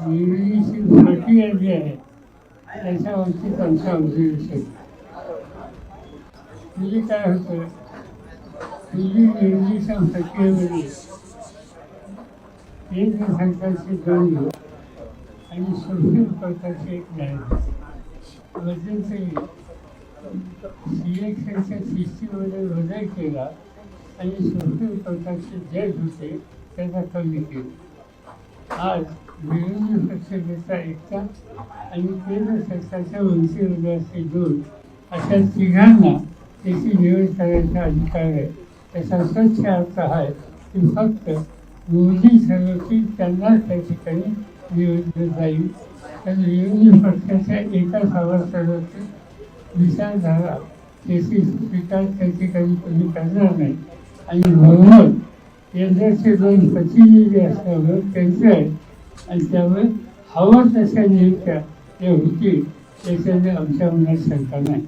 निवडीची प्रक्रिया जी आहे. त्याच्यावरती आमचा ऑब्झर्वेशन म्हणजे काय होतं? पूर्वी निवडीच्या प्रक्रियेमध्ये एक सरकारचे दोन आणि सुप्रीम कोर्टाचे एक न्यायाधीश मध्यंतरी सिलेक्शनच्या सिस्टीममध्ये बदल केला आणि सुप्रीम कोर्टाचे जज होते त्यांना कमी केले. आज विरोधी पक्षनेता एकटा आणि केंद्र सरकारच्या वंशी हृदयाचे दोन अशा तिघांना त्याची निवड करायचा अधिकार आहे. त्याचा स्वच्छ अर्थ आहे की फक्त मोदी ठरवतील त्यांनाच त्या ठिकाणी निवडलं जाईल. तर विरोधी पक्षाच्या एका सभासदाची विचारधारा त्याची स्वीकार त्या ठिकाणी कोणी करणार नाही. आणि म्हणून केंद्राचे दोन प्रतिनिधी असल्यामुळे त्यांचं आहे आणि त्यामुळे हवं तशा नियुक्त्या ते होतील त्याच्याने आमच्या मनात शंका नाही.